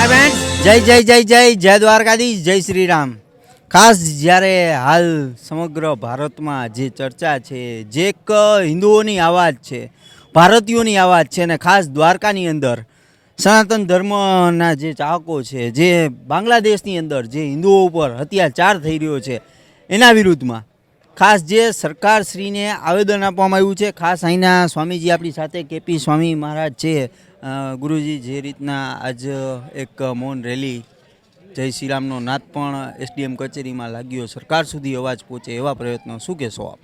જય જય જય જય જય દ્વારકાધીશ જય શ્રી રામ ખાસ જ્યારે હાલ સમગ્ર ભારતમાં જે ચર્ચા છે, જે એક હિન્દુઓની આવાજ છે, ભારતીયોની આવાજ છે અને ખાસ દ્વારકાની અંદર સનાતન ધર્મના જે ચાહકો છે, જે બાંગ્લાદેશની અંદર જે હિન્દુઓ ઉપર અત્યાચાર થઈ રહ્યો છે, એના વિરુદ્ધમાં ખાસ જે સરકારશ્રીને આવેદન આપવામાં આવ્યું છે, ખાસ અહીંના સ્વામીજી આપણી સાથે કેપી સ્વામી મહારાજ છે ગુરુજી જે રીતના આજ એક મૌન રેલી જય શ્રીરામનો નાદ પણ એસડીએમ કચેરીમાં લાગ્યો, સરકાર સુધી અવાજ પહોંચે એવા પ્રયત્નો. શું કહેશો આપ?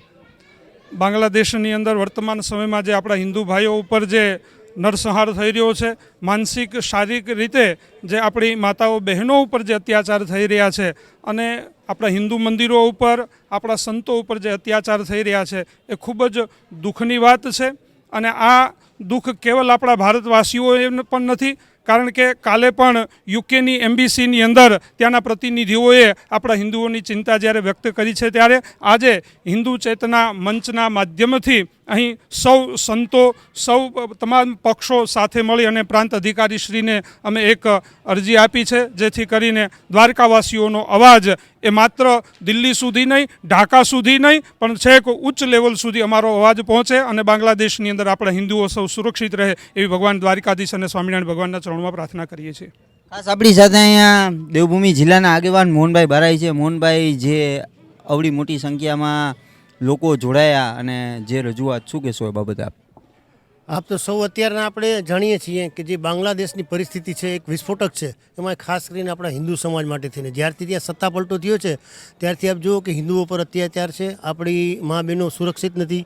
બાંગ્લાદેશની અંદર વર્તમાન સમયમાં જે આપણા હિન્દુ ભાઈઓ ઉપર જે નરસંહાર થઈ રહ્યો છે, માનસિક, શારીરિક રીતે જે આપણી માતાઓ, બહેનો ઉપર જે અત્યાચાર થઈ રહ્યા છે અને આપણા હિન્દુ મંદિરો ઉપર, આપણા સંતો ઉપર જે અત્યાચાર થઈ રહ્યા છે, એ ખૂબ જ દુઃખની વાત છે. અને આ દુઃખ કેવલ આપણા ભારતવાસીઓએ પણ નથી, કારણ કે કાલે પણ યુકેની એમ્બેસીની અંદર ત્યાંના પ્રતિનિધિઓએ આપણા હિન્દુઓની ચિંતા જ્યારે વ્યક્ત કરી છે ત્યારે આજે હિન્દુ ચેતના મંચના માધ્યમથી અહીં સૌ સંતો, સૌ તમામ પક્ષો સાથે મળી અને પ્રાંત અધિકારીશ્રીને અમે એક અરજી આપી છે, જેથી કરીને દ્વારકાવાસીઓનો અવાજ એ માત્ર દિલ્હી સુધી નહીં, ઢાકા સુધી નહીં, પણ છેક ઉચ્ચ લેવલ સુધી અમારો અવાજ પહોંચે અને બાંગ્લાદેશની અંદર આપણા હિન્દુઓ સૌ સુરક્ષિત રહે એવી ભગવાન દ્વારકાધીશ અને સ્વામિનારાયણ ભગવાનના ચરણોમાં પ્રાર્થના કરીએ છીએ. ખાસ આપણી સાથે અહીંયા દેવભૂમિ જિલ્લાના આગેવાન મોહનભાઈ ભરાઈ છે. મોહનભાઈ, જે અવડી મોટી સંખ્યામાં લોકો જોડાયા અને જે રજૂઆત શું કહેશો એ બાબતે આપ? આપ તો સૌ અત્યારના આપણે જાણીએ છીએ કે જે બાંગ્લાદેશની પરિસ્થિતિ છે, એક વિસ્ફોટક છે, એમાં ખાસ કરીને આપણા હિન્દુ સમાજ માટે થઈને. જ્યારથી ત્યાં સત્તા પલટો થયો છે, ત્યારથી આપ જુઓ કે હિન્દુઓ પર અત્યાચાર છે, આપણી મા બહેનો સુરક્ષિત નથી.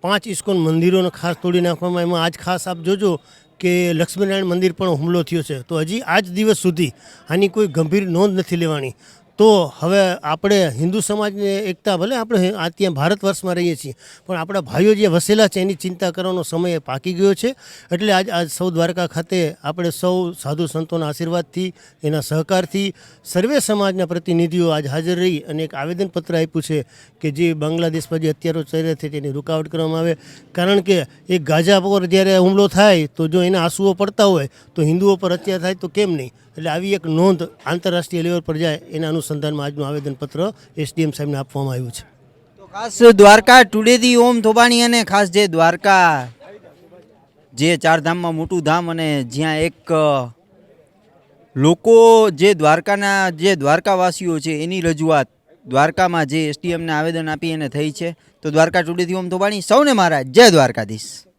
પાંચ ઇસ્કોન મંદિરોને ખાસ તોડી નાખવામાં એમાં આજ ખાસ આપ જોજો કે લક્ષ્મીનારાયણ મંદિર પણ હુમલો થયો છે. તો હજી આજ દિવસ સુધી આની કોઈ ગંભીર નોંધ નથી લેવાની. તો હવે આપણે હિન્દુ સમાજને એકતા ભલે આપણે આ ત્યાં ભારત વર્ષમાં રહીએ છીએ, પણ આપણા ભાઈઓ જે વસેલા છે એની ચિંતા કરવાનો સમય પાકી ગયો છે. એટલે આજ આજ સૌ દ્વારકા ખાતે આપણે સૌ સાધુ સંતોના આશીર્વાદથી, એના સહકારથી સર્વે સમાજના પ્રતિનિધિઓ આજ હાજર રહી અને એક આવેદનપત્ર આપ્યું છે કે જે બાંગ્લાદેશમાં જે અત્યારો ચાલી રહ્યા છે તેની રૂકાવટ કરવામાં આવે. કારણ કે એક ગાજા પર જ્યારે હુમલો થાય તો જો એના આંસુઓ પડતા હોય તો હિન્દુઓ પર અત્યાર થાય તો કેમ નહીં? એટલે આવી એક નોંધ આંતરરાષ્ટ્રીય લેવલ પર જાય એના અનુસંધાનમાં આજનું આવેદનપત્ર એસડીએમ સાહેબને આપવામાં આવ્યું છે. ખાસ દ્વારકા, ટુડેથી ઓમ થોબાણી અને ખાસ જે દ્વારકા, જે ચારધામમાં મોટું ધામ અને જ્યાં એક લોકો જે દ્વારકાના, જે દ્વારકાવાસીઓ છે, એની રજૂઆત દ્વારકામાં જે એસટીએમને આવેદન આપી એને થઈ છે, તો દ્વારકા, ટુડેથી ઓમ થોબાણી, સૌને મારા, જય દ્વારકાધીશ.